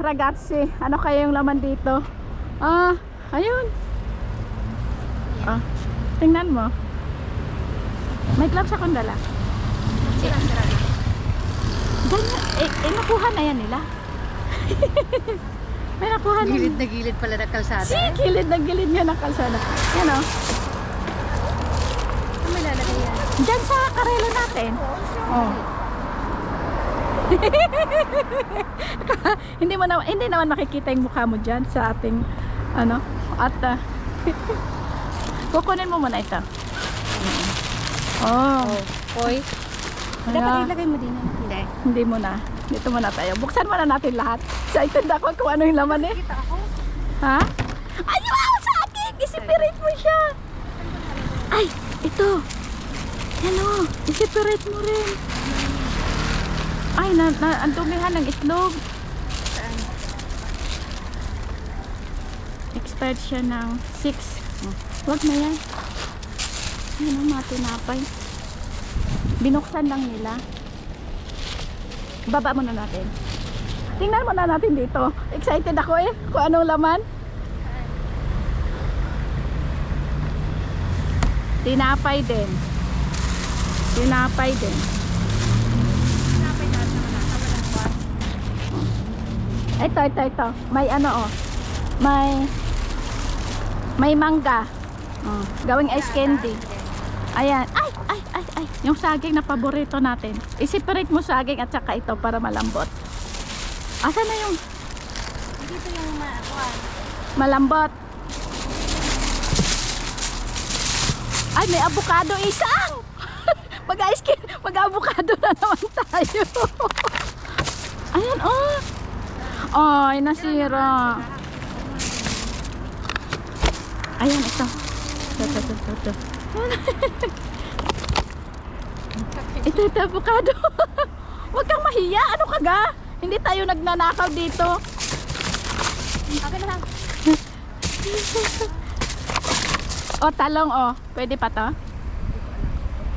ragazzi. Ano kaya yung laman dito? Ah, ayun. Ah, tingnan mo. May gloves akong dala. Sira, sira. Ganyan, eh, eh, nakuha na yan nila. May nakuha na. Gilid na gilid pala na kalsada. Si, gilid na gilid nga ng kalsada. Yan o. Saan may lalagay yan? Diyan sa karelo natin. Oh. hindi mo na, hindi naman makikita yung mukha mo diyan sa ating ano at ah, kukunin mo muna ito. Oh. Hoy. Kaya- Dapat ilagay mo din. Hindi. Hindi mo na. Dito muna tayo. Buksan muna natin lahat. Excited ako kung ano yung laman eh. Kita ako. Ha? Ay, wow! Sa akin! Isipirit mo siya! Ay, ito! Yan o! Isipirit mo rin! Ay, na, na, ang dumihan ng itlog. Expired siya ng 6. Oh. Huwag na yan. Yan o, mga tinapay. Binuksan lang nila. Baba muna natin. Tingnan muna natin dito. Excited ako eh kung anong laman. Tinapay din. Tinapay din. Napay lahat naman nasa walang kwan. Ito, ito, ito. May ano oh. May may mangga. Oh, gawing ice candy. Ayan. Ay, ay, ay, ay. Yung saging na paborito natin. I-separate mo saging at saka ito para malambot. Asa na yung Dito yung ma kwan. malambot? Ay, may avocado isang! Mag-ice cream, mag-avocado na naman tayo. Ayan, oh. Ay, nasira. Ayan, ito. Ito, ito, ito, ito. ito. ito, avocado. Huwag kang mahiya. Ano ka ga? Hindi tayo nagnanakaw dito. Akin na lang. O, talong, o. Pwede pa to?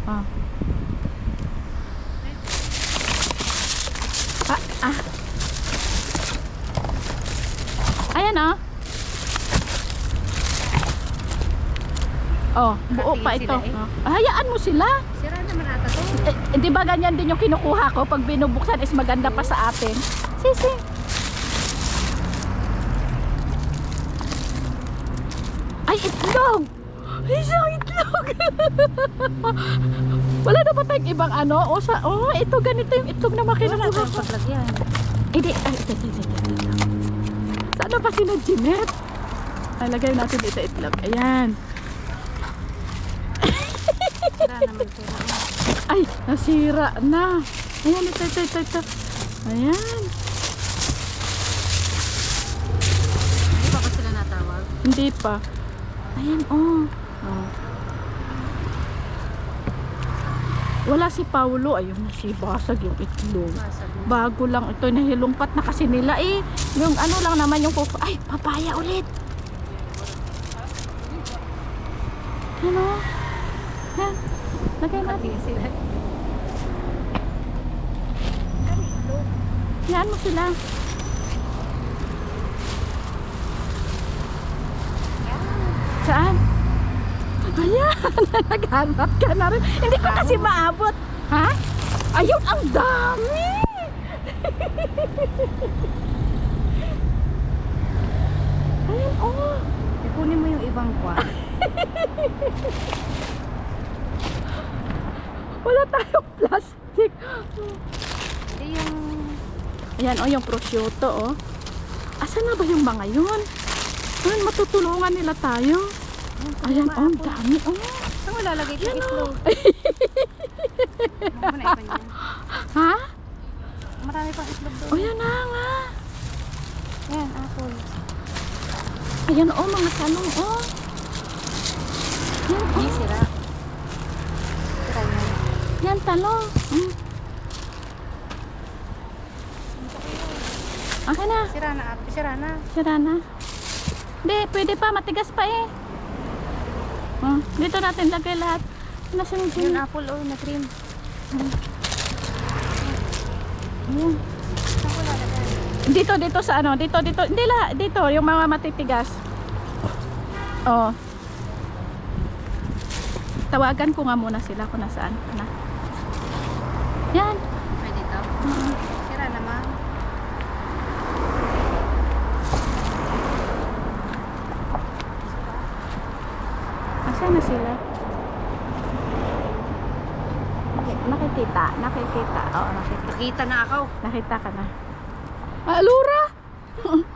O. Ah, ah. Ayan, o. Oh, buo pa ito. eh. Oh. Hayaan mo sila. Sira naman ata to. Eh, eh, di ba ganyan din yung kinukuha ko pag binubuksan is maganda pa sa atin. Sisi. Ay, itlog! Isang itlog! Wala na ba tayong ibang ano? O sa, oh, ito ganito yung itlog na Wala makinukuha tayong ko. paglagyan. Hindi, ay, ito, ito, ito, ito, Sana pa sila Jeanette? Ay, lagay natin dito itlog. Ayan. Sira naman to. Ay, nasira na. Ayan, ito, ito, ito, ito. Ayan. Hindi pa ba sila natawag? Hindi pa. Ayan, oh. oh. Wala si Paulo. Ayun na si Basag yung itlog. Na. Bago lang ito. Nahilungpat na kasi nila eh. Yung ano lang naman yung kuko. Ay, papaya ulit. Ano? Yan. Lagay natin. Yan mo sila. Saan? Ayan, naghanap ka na rin. Hindi ko kasi maabot. Ha? Ayun, ang dami! Ayun, oh. Ikunin mo yung ibang kwan. Wala tayong plastic. Hindi yung... Ayan, oh, yung prosciutto, oh. Asan na ba yung mga yun? Ayun, matutulungan nila tayo. Ayan, oh, ang dami, oh. Saan mo lalagay ito itlog? Yan. Ha? Marami pang itlog doon. O, yan na nga. Yan, apple. Ayan, oh, mga talong, oh. Yan, oh. sira. Sira yan. Yan, talong. Mm. Okay na. Sira na. Sira na. Sira na. Hindi, pwede pa. Matigas pa eh. Oh, dito natin lagay lahat. Nasaan yung Yung Jimmy? apple o na cream. Ayan. Lalagay? Dito, dito sa ano, dito, dito, hindi la, dito, yung mga matitigas. Oh. Tawagan ko nga muna sila kung nasaan na. Yan. Pwede ito. Sira naman. Asan na sila? Nakikita, nakikita. Oo, nakikita. Nakita na ako. Nakita ka na. Ah, Lura!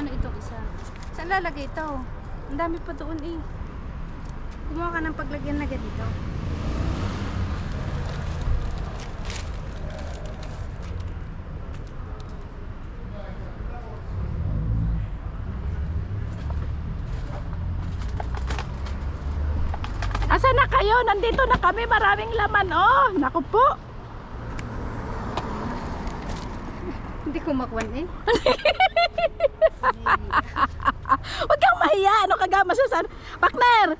Ano ito isa? Saan lalagay ito? Ang dami pa doon eh. Gumawa ka ng paglagyan na ganito. Asan na kayo? Nandito na kami. Maraming laman. Oh, naku po. Hindi ko makuwan eh. Huwag kang mahiya. Ano ka ga masasan? Partner,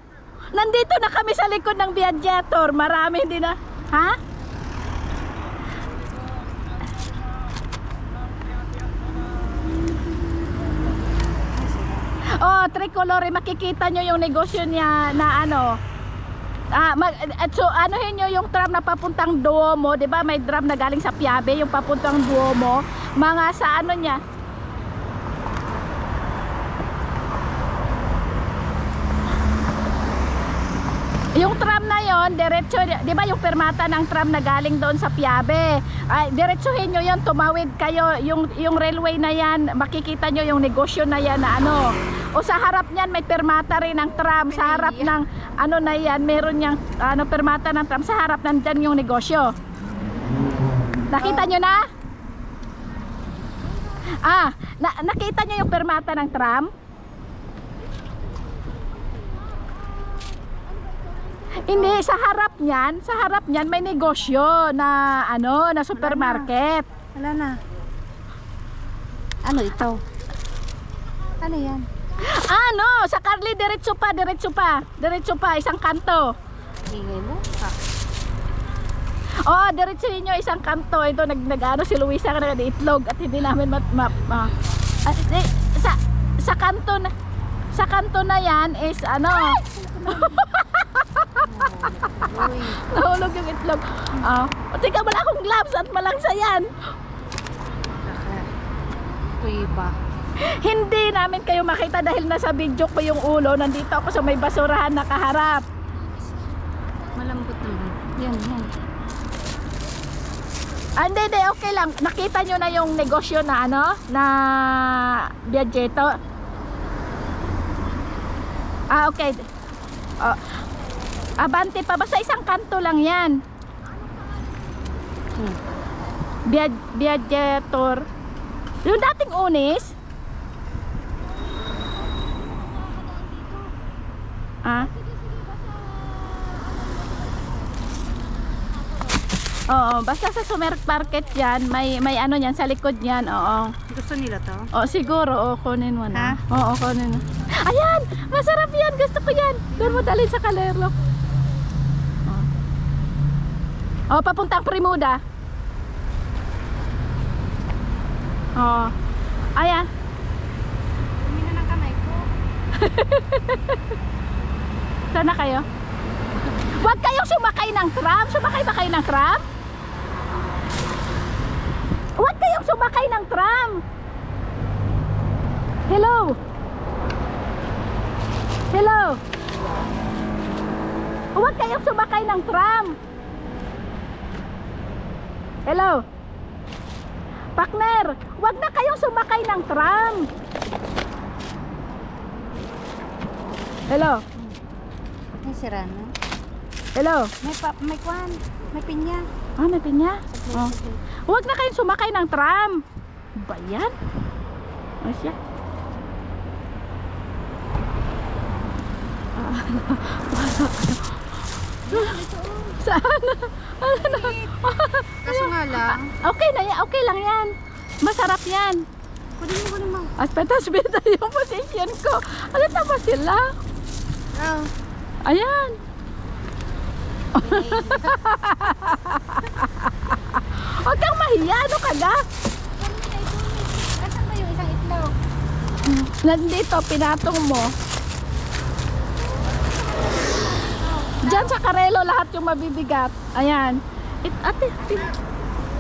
nandito na kami sa likod ng Viajator. Marami hindi na. Ha? Oh, tricolore, makikita nyo yung negosyo niya na ano. Ah, mag, so anuhin nyo yung tram na papuntang Duomo, 'di ba? May tram na galing sa Piabe, yung papuntang Duomo. Mga sa ano niya, Yung tram na yon, diretso, 'di ba yung permata ng tram na galing doon sa Piabe. Ay, diretsuhin nyo 'yon, tumawid kayo yung yung railway na 'yan, makikita nyo yung negosyo na 'yan na ano. O sa harap niyan may permata rin ng tram, sa harap ng ano na 'yan, meron yang ano permata ng tram sa harap nandiyan yung negosyo. Nakita nyo na? Ah, na, nakita nyo yung permata ng tram? Hindi, sa harap niyan, sa harap niyan may negosyo na ano, na supermarket. Wala na. Ano ito? Ano yan? Ano, sa Carly diretso pa, diretso pa, diretso pa, isang kanto. Ingay mo? Ha? Oh, diretso niyo isang kanto. Ito nag nagano si Luisa ka na itlog at hindi namin mat map. ah. Ah, di, sa sa kanto na sa kanto na 'yan is ano, nahulog yung itlog. Ah, oh, tika wala akong gloves at malangsa 'yan. Ito iba. Hindi namin kayo makita dahil nasa video ko yung ulo. Nandito ako sa may basurahan nakaharap. Malambot naman. Yan, yan. Ah, hindi, hindi, okay lang. Nakita nyo na yung negosyo na ano, na Viajeto. Ah, okay. Oh. Abante pa, basta isang kanto lang yan. Hmm. Yung dating unis. Ah? Oo, basta sa Sumer Market yan, may may ano yan sa likod yan. Oo. Gusto nila to? O siguro, o kunin mo na. Ha? Oo, kunin mo. Ayan! Masarap yan! Gusto ko yan! Doon mo dalhin sa kalerlo. O, papuntang Primuda. O. Ayan. Kumina ng kamay ko. Sana kayo? Huwag kayong sumakay ng tram. Sumakay ba kayo ng tram? Huwag kayong sumakay ng tram. Hello? Hello? Huwag kayong sumakay ng tram. Hello? Partner, huwag na kayong sumakay ng tram. Hello? Na. Hello? May pa, may kwan. May pinya. Ah, may pinya? Oh. Huwag na kayong sumakay ng tram. Ba yan? Ano siya? Ah, Saan? Ano? Kaso nga lang. Okay na yan. Okay lang yan. Masarap yan. Kunin mo, kunin mo. Aspetas-beta yung position ko. Ano ba sila? Oh. Ayan. Huwag kang mahiya, ano ka ga? Nasaan ba yung isang itlog? Nandito, pinatong mo. Diyan sa karelo lahat yung mabibigat. Ayan. It, ate, ate.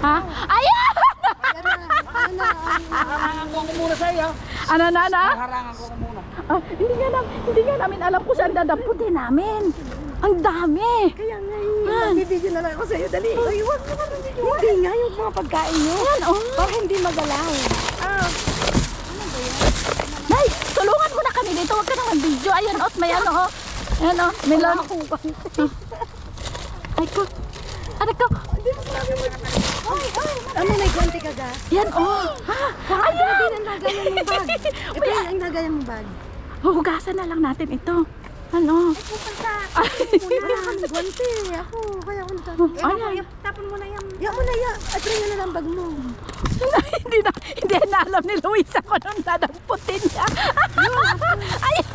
Ha? Ayan! Harangan ko ako muna sa iyo. Ano na na? Harangan ko ako muna. Ah, hindi nga namin, hindi nga namin alam kung saan dadamputin namin. Ang dami. Kaya nga Yan. eh, bibigyan na lang ako sa'yo, dali. Ay, huwag mo naman bibigyan. Hindi nga yung mga pagkain nyo. Ayan, oh. Para hindi magalaw. Ah, Nay, tulungan mo na kami dito. Huwag ka naman video. Ayan, oh, may ano, oh. Ayan, oh. May lolo. Ay, ko. Ano ko? Ano, may konti ka ga? Yan, oh. Ha? Hindi Ayan. ang nagayan mong bag. Ito yung ang nagayan mong bag. Huhugasan na lang natin ito. Ano? Pupunta. Wala kami konti. Ako, kaya ako nagsasabi. Ayan. tapon mo na yan. Ya mo na ya. At rin na lang bag mo. hindi na, hindi na alam ni Luisa kung anong dadamputin niya. Ayun.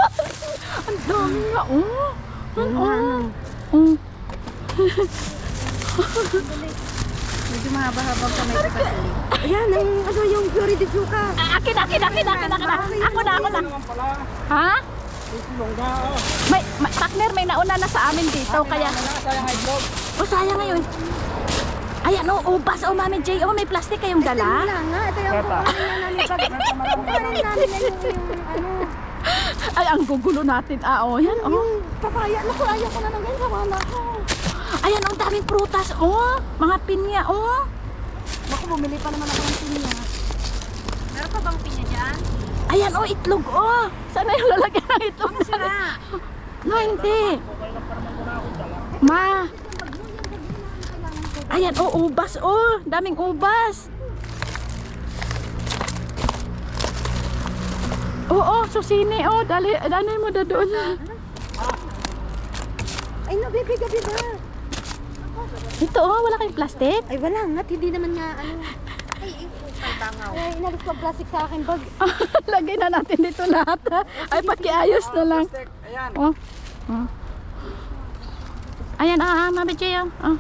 Ang dami nga, oh. Ang, oh. Oh. Medyo mahaba-haba pa may kapatid. Ayan, ang ano yung Pure de Zuka. Ah, Akin, akin, akin, akin, akin. Ako na, ako na. Ha? Oh. May, may, partner, may nauna na sa amin dito, kaya... Sayang itlog. Oh, sayang ngayon. Ayan, oh, ubas. Oh, Mami J, oh, may plastic kayong dala. Wala nga. Ito yung kukunin na namin. Kukunin namin na yung, yung ano. Ay, ang gugulo natin. Ah, oh, yan, oh. Yung papaya. Naku, ayaw ko na ng ganyan. Wala ko. Ayan, oh, ang daming prutas, oh. Mga pinya, oh. Naku, bumili pa naman ako ng pinya. Meron pa bang pinya dyan? Ayan, oh, itlog, oh. Sana yung lalagyan ng itlog. No, hindi. Ma. Ayan, oh, ubas, oh. Daming ubas. Oo, oh, susini, oh. Dali, dali mo da doon. Ay, nabibigabi ba? Ito, oh, wala kayong plastic. Ay, wala nga. Hindi naman nga, ano. Ay, ay, bangaw. Ay, inalis ko ang plastic sa akin bag. Lagay na natin dito lahat. ha. Ay, pakiayos na lang. Plastic. Ayan. Oh. oh. Ayan, ah, ah, Mami J, oh. Oh.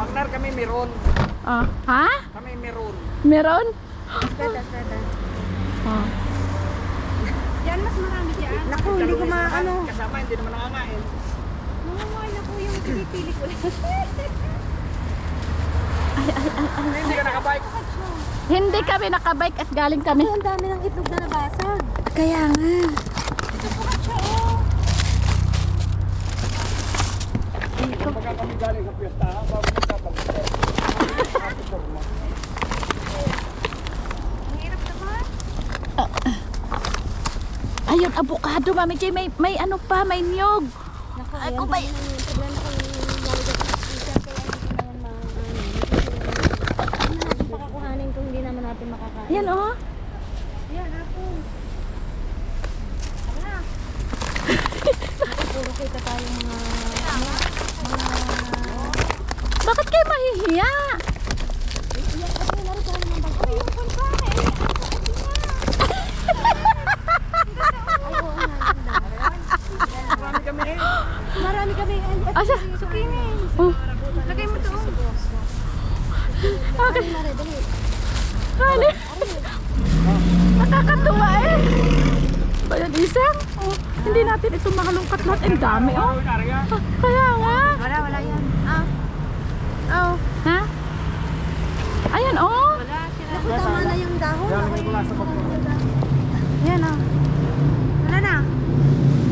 Magnar kami meron. oh. Ha? Kami meron. Meron? Pwede, pwede. Oh. Yan, mas marami dyan. Naku, hindi ko ma, ano. Kasama, hindi naman nangangain. Nangunguhay na po yung pinipili ko. Hindi ka nakabike. Hindi kami nakabike at galing kami. Ang dami ng itlog na nabasag. Kaya nga. Kumbaga kami galing sa piyesta. ha? Bago hirap naman. Ayun, avocado, Mami J. May, may ano pa, may niyog. Naku, ba may- ไม่ใ Ayan, oh. Wala sila. Naku, tama na yung dahon. Galing sa. Yan, oh. Wala na.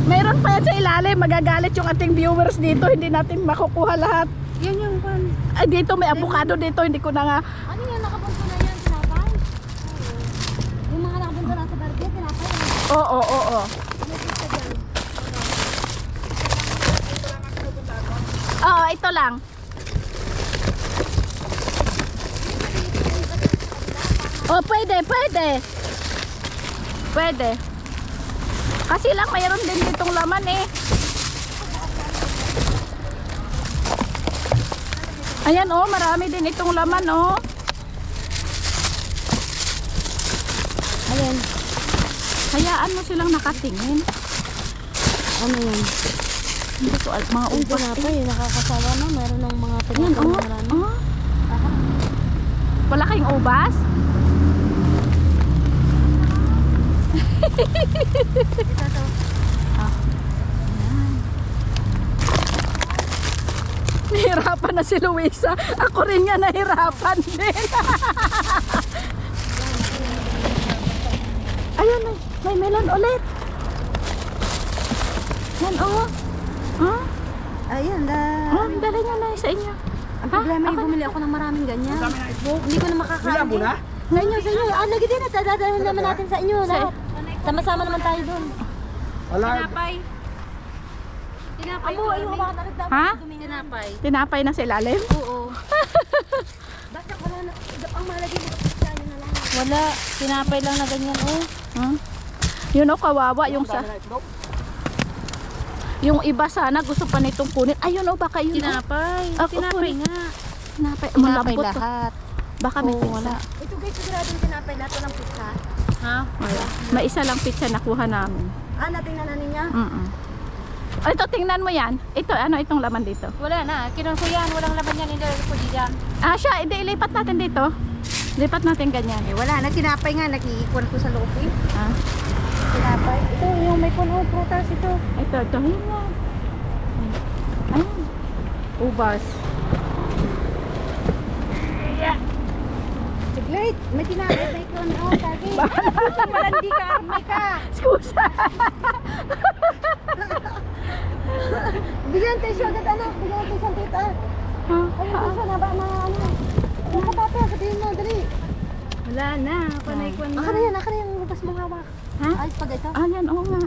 Mayroon pa yan sa ilalim. Magagalit yung ating viewers dito. Hindi natin makukuha lahat. Yan yung pan. Ay, dito may avocado dito. Hindi ko na nga. Ano yan? Nakapunta na yan, tinapay? Yung mga nakapunta na sa barbe, tinapay. Oo, oo, oo. Oo, ito lang. Oh, pwede, pwede. Pwede. Kasi lang mayroon din ditong laman eh. Ayan oh, marami din itong laman oh. Ayan. Hayaan mo silang nakatingin. Ano yan? Hindi ko al- mga ubas. tinapay, nakakasawa na. Meron ng mga Yan, tinapay oh. na marami. oh. Wala kayong ubas? Ito to. Nahirapan na si Luisa. Ako rin nga nahirapan din. Ayun, may, may melon ulit. Yan, oh. Huh? Ayan, da. Oh, dala niya na sa inyo. Ang problema yung bumili ako ng maraming ganyan. Hindi ko na Wala makakain. mo na? Sa inyo, sa inyo. Ah, lagi din at dadalhin naman natin sa inyo. Sa- Lahat. Sama-sama naman tayo doon. Wala. Tinapay. Tinapay. Amo, ayun, baka nalit dapat. Ha? Tinapay. Tinapay na sa ilalim? Oo. Basta wala na. Ang malagi mo. Wala. Tinapay lang na ganyan, oh. Huh? Yun oh, kawawa yung sa... Yung iba sana gusto pa nitong kunin. Ayun oh, baka yun oh. Tinapay. Ako Tinapay nga. Tinapay. Tinapay lahat. Baka may Oo, pizza. wala. Ito guys, siguradong tinapay nato ng pizza. Ha? Wala. May isa lang pizza nakuha namin. Ah, natingnan na ninyo. Mm Oh, ito, tingnan mo yan. Ito, ano itong laman dito? Wala na. Kinuha ko yan. Walang laman yan. Nilagay ko diyan. Ah, siya, hindi, ilipat natin dito. Lipat natin ganyan. Eh, wala na. Tinapay nga. Nag-iikwan ko sa loob eh. Ah, Tinapay. Ito, yung may puno prutas ito. ito, ito, yun yan. Ayun. Ubas. Siglit. May tinapay. May ikwan. Oh, tagi. Malandi ka. Army ka. Skusa. Bigyan tayo siya agad anak. Bigyan tayo siyang tita. Ayun tayo siya na ba na ano. Ka papa? Sabihin mo, dali. Wala na. Panay-kwan Aka na yan, aka na yan. Lupas mong hawak. Ha? Ay, pag ito. Ah, yan, oo nga.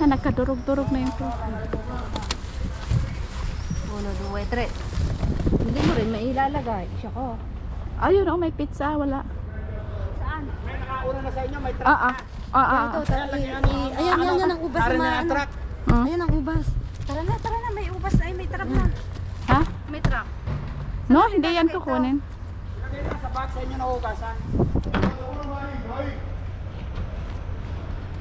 Na, nagkadurog-durog na yung to. Uno, dua, tre. Hindi mo rin mailalagay. Siya ko. Ayun, oh, may pizza, wala. Saan? May nakauna na sa inyo. May truck. Ah, ah. Ah, ah. Ito, tara. i- Ayan, yan, yan ang ubas Tara na ano. ang truck. Hmm? Ayan ang ubas. Tara na, tara na. May ubas ay may truck na. Ha? May truck. No, hindi yan kukunin. Sa box sa inyo na hugasan.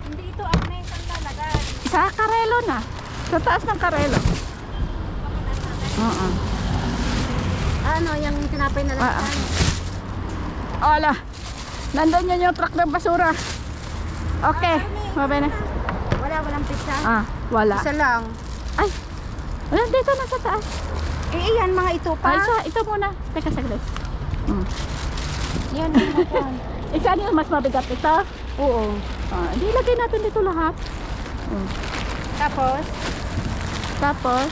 Hindi ito. Agnes ang lalagay. Sa Karelo na. Sa taas ng Karelo. Oo. Ano, yung tinapay na Ah, lang. Ala. Nandun yun yung truck ng basura. Okay. Mabay na. Wala, walang pizza. Ah, wala. Isa lang. Ay. Wala, dito na sa taas. Eh, iyan mga ito pa. Ay, sa, ito muna. Teka saglit. Hmm. Yan, kwan. Isa yung mas mabigat ito. Oo. Ah, di lagay natin dito lahat. Hmm. Tapos, Tapos,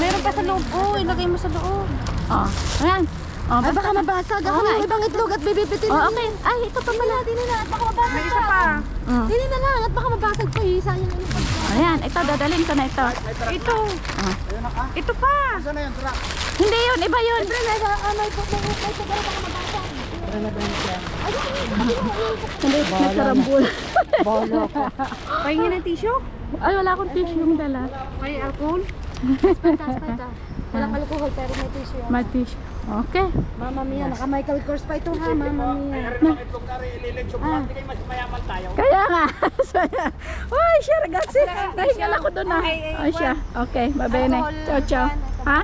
meron pa sa loob. Oh, ilagay mo sa loob. Oh, ayan. Oh, Ay, baka mabasag. Ako Oo nga, yung ibang itlog at bibipitin. Oh, okay. Ay, ito pa pala. Dini na, at baka mabasag May isa pa. Mm. Dini na lang, at baka mabasag pa eh. Sayang ano pa. Ayan, ito dadalhin ko na ito. Ito. na. Ayun na ka. Ito pa. Saan na yung truck? Hindi yun, iba yun. Siyempre, may baka may may may may siguro baka mabasag. Hindi, nakarambul. Bolo ka. Pahingin ng tissue? Ay, wala akong tissue yung dala. May alcohol? Pantas, pantas. Walang alcohol pero may tissue. yan. May tissue. Okay. Mama mia, naka Michael Kors pa ito ha, mama mia. Mayroon mga itlog na rin. Ililitsyo mo. Hindi kayo mas mayaman tayo. Kaya nga. Saya. Uy, siya, ragazzi. Nahingal ako doon na. Ay, ay, Ay, siya. Okay, mabay na. Ciao, ciao. Ha?